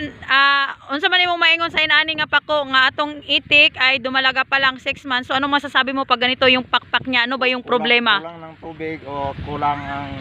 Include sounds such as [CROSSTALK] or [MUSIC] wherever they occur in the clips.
kan ah unsa man imong maingon sa inani nga pako nga atong itik ay dumalaga pa lang 6 months. So ano masasabi mo pag ganito yung pakpak niya? Ano ba yung problema? Kulang, kulang ng tubig o kulang ang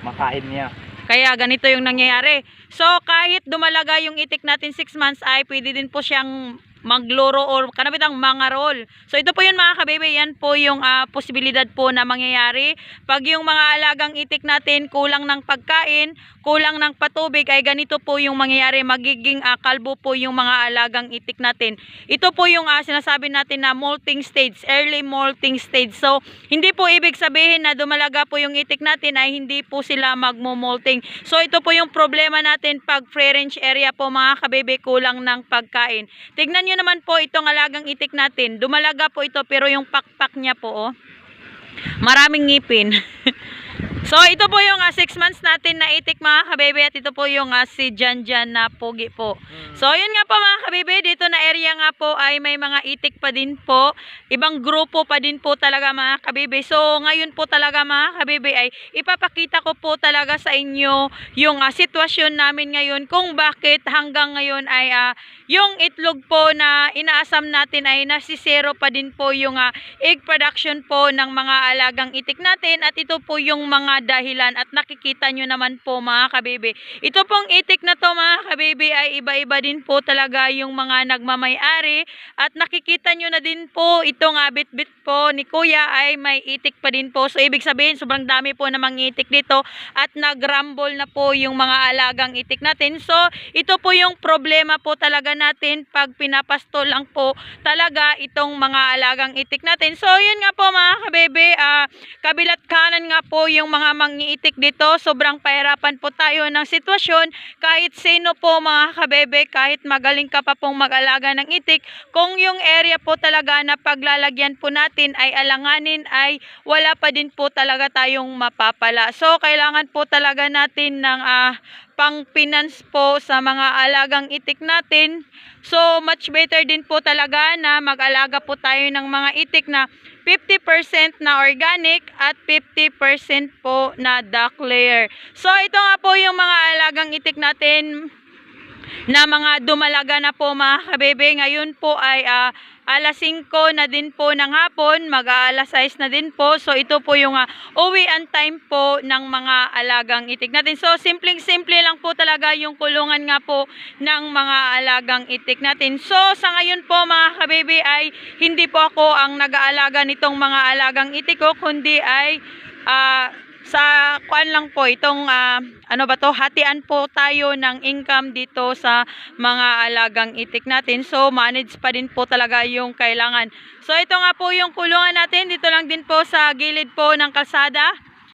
makain niya. Kaya ganito yung nangyayari. So kahit dumalaga yung itik natin 6 months ay pwede din po siyang magloro or kanabitang mangarol. So ito po yun mga kabebe, yan po yung ah, posibilidad po na mangyayari. Pag yung mga alagang itik natin kulang ng pagkain, kulang ng patubig ay ganito po yung mangyayari. Magiging ah, kalbo po yung mga alagang itik natin. Ito po yung ah, sinasabi natin na molting stage, early molting stage. So hindi po ibig sabihin na dumalaga po yung itik natin ay hindi po sila magmo-molting. So ito po yung problema natin pag free range area po mga kabebe kulang ng pagkain. Tignan naman po itong alagang itik natin. Dumalaga po ito pero yung pakpak niya po oh. Maraming ngipin. [LAUGHS] so ito po yung 6 months natin na itik mga kabebe at ito po yung ah, si Jan Jan na pogi po. So, yun nga po mga kabebe, dito na area nga po ay may mga itik pa din po. Ibang grupo pa din po talaga mga kabebe. So, ngayon po talaga mga kabebe ay ipapakita ko po talaga sa inyo yung ah, sitwasyon namin ngayon kung bakit hanggang ngayon ay ah, yung itlog po na inaasam natin ay nasisero pa din po yung ah, egg production po ng mga alagang itik natin at ito po yung mga dahilan at nakikita nyo naman po mga kabebe. Ito pong itik na to mga kabebe ay iba-iba din po talaga yung mga nagmamay-ari at nakikita nyo na din po itong uh, bit-bit po ni kuya ay may itik pa din po. So ibig sabihin sobrang dami po namang itik dito at nagrumble na po yung mga alagang itik natin. So ito po yung problema po talaga natin pag pinapasto lang po talaga itong mga alagang itik natin. So yun nga po mga kabebe, ah, kabilat kanan nga po yung mga mangiitik dito. Sobrang pahirapan po tayo ng sitwasyon kahit sino po mga kabebe, kahit magaling ka pa pong mag-alaga ng itik, kung yung area po talaga na paglalagyan po natin ay alanganin ay wala pa din po talaga tayong mapapala. So kailangan po talaga natin ng ah, pang finance po sa mga alagang itik natin. So much better din po talaga na mag-alaga po tayo ng mga itik na 50% na organic at 50% po na duck layer. So ito nga po yung mga alagang itik natin na mga dumalaga na po mga kabebe. Ngayon po ay ah, alas 5 na din po ng hapon, mag-aalas 6 na din po. So ito po yung uh, uwian time po ng mga alagang itik natin. So simpleng-simple lang po talaga yung kulungan nga po ng mga alagang itik natin. So sa ngayon po mga kabebe ay hindi po ako ang nag-aalaga nitong mga alagang itik ko, kundi ay ah, sa kuan lang po itong ah, ano ba to hatian po tayo ng income dito sa mga alagang itik natin. So manage pa din po talaga yung kailangan. So ito nga po yung kulungan natin. Dito lang din po sa gilid po ng kalsada